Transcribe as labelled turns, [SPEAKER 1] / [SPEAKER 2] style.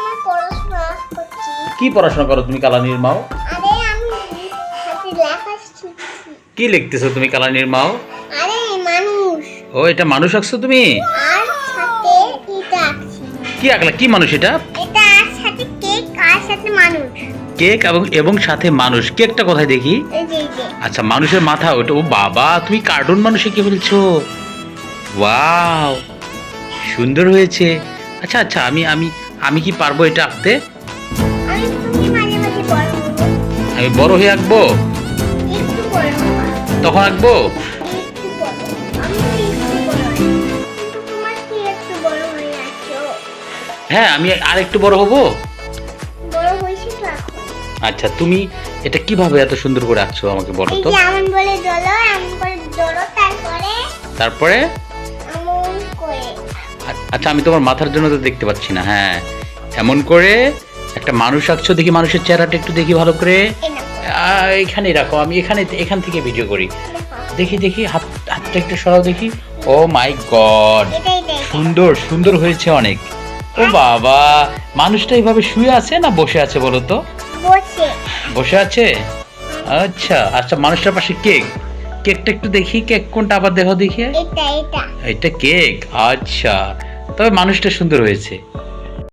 [SPEAKER 1] আমার পড়াশোনা করছি।
[SPEAKER 2] কি পড়াশোনা করো তুমি কালানির মাও?
[SPEAKER 1] আরে আমি হাতে লেখা শিখছি।
[SPEAKER 2] কি লিখতেছো তুমি কালানির মাও?
[SPEAKER 1] আরে মানুষ।
[SPEAKER 2] ও এটা মানুষ আঁকছো তুমি?
[SPEAKER 1] আর সাথে এটা আঁকছি।
[SPEAKER 2] কি আঁকলা? কি মানুষ এটা?
[SPEAKER 1] এটা আর সাথে কেক আর সাথে মানুষ।
[SPEAKER 2] কেক এবং এবং সাথে মানুষ। কেকটা কোথায় দেখি? আচ্ছা মানুষের মাথা ওটা। ও বাবা তুমি কার্টুন মানুষে কি বলছো? ওয়াও সুন্দর হয়েছে। আচ্ছা আচ্ছা আমি আমি আমি কি পারব এটা আঁকতে?
[SPEAKER 1] আমি বড়
[SPEAKER 2] হয়ে আঁকবো? তখন আঁকবো?
[SPEAKER 1] হয়ে
[SPEAKER 2] আমি আর একটু বড় হব? আচ্ছা তুমি এটা কীভাবে এত সুন্দর করে আঁকছো আমাকে বলো তো?
[SPEAKER 1] তারপরে?
[SPEAKER 2] আচ্ছা আমি তোমার মাথার জন্য তো দেখতে পাচ্ছি না হ্যাঁ। এমন করে একটা মানুষ আঁকছো দেখি মানুষের চেহারাটা একটু দেখি ভালো করে।
[SPEAKER 1] এই না
[SPEAKER 2] আহ, এখানে রাখো আমি এখানে এখান থেকে ভিডিও করি।
[SPEAKER 1] দেখি
[SPEAKER 2] দেখি হাত হাতটা একটু সরাও দেখি। ও মাই গড সুন্দর সুন্দর হয়েছে অনেক। ও বাবা মানুষটা এইভাবে শুয়ে আছে না বসে আছে বলো তো?
[SPEAKER 1] বসে।
[SPEAKER 2] আছে? আচ্ছা আচ্ছা মানুষটার পাশে কেক। কেকটা একটু দেখি কেক কোনটা আবার দেখো। দেখি এটা কেক আচ্ছা। তবে মানুষটা সুন্দর হয়েছে।